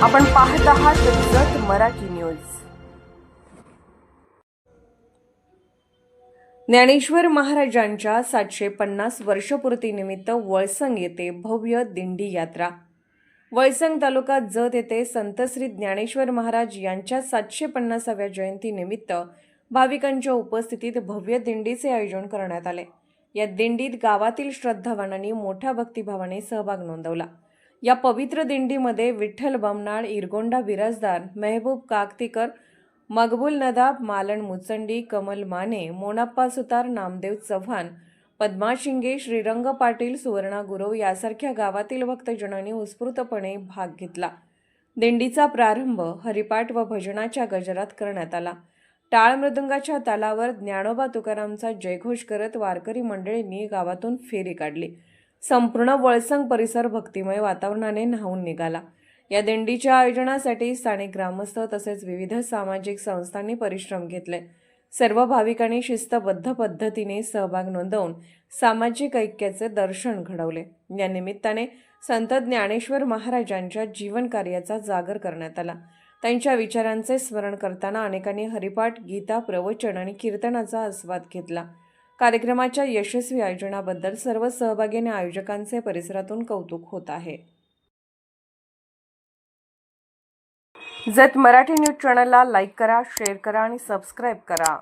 आपण पाहत आहात जत मराठी न्यूज. ज्ञानेश्वर महाराजांच्या सातशे पन्नास वर्षपूर्तीनिमित्त वळसंग येथे भव्य दिंडी यात्रा. वळसंग तालुका जत येथे संत श्री ज्ञानेश्वर महाराज यांच्या सातशे पन्नासाव्या जयंतीनिमित्त भाविकांच्या उपस्थितीत भव्य दिंडीचे आयोजन करण्यात आले. या दिंडीत गावातील श्रद्धावानांनी मोठ्या भक्तिभावाने सहभाग नोंदवला. या पवित्र दिंडीमध्ये विठ्ठल बमनाळ इरगोंडा बिराजदार मेहबूब काकतीकर मकबूल नदाब मालन मुचंडी कमल माने मोनाप्पा सुतार नामदेव चव्हाण पद्मा शिंगे श्रीरंग पाटील सुवर्णा गुरव यासारख्या गावातील भक्तजनांनी उत्स्फूर्तपणे भाग घेतला. दिंडीचा प्रारंभ हरिपाठ व भजनाच्या गजरात करण्यात आला. टाळ मृदुंगाच्या तालावर ज्ञानोबा तुकारामचा जयघोष करत वारकरी मंडळींनी गावातून फेरी काढली. संपूर्ण वळसंग परिसर भक्तिमय वातावरणाने न्हावून निघाला. या दिंडीच्या आयोजनासाठी स्थानिक ग्रामस्थ तसेच विविध सामाजिक संस्थांनी परिश्रम घेतले. सर्व भाविकांनी शिस्तबद्ध पद्धतीने सहभाग नोंदवून सामाजिक ऐक्याचे दर्शन घडवले. या निमित्ताने संत ज्ञानेश्वर महाराजांच्या जीवन कार्याचा जागर करण्यात आला. त्यांच्या विचारांचे स्मरण करताना अनेकांनी हरिपाठ गीता प्रवचन आणि कीर्तनाचा आस्वाद घेतला. कार्यक्रमाच्या यशस्वी आयोजनाबद्दल सर्व सहभागी आणि आयोजकांचे परिसरातून कौतुक होत आहे. जत मराठी न्यूज चॅनलला लाईक करा शेअर करा आणि सबस्क्राईब करा.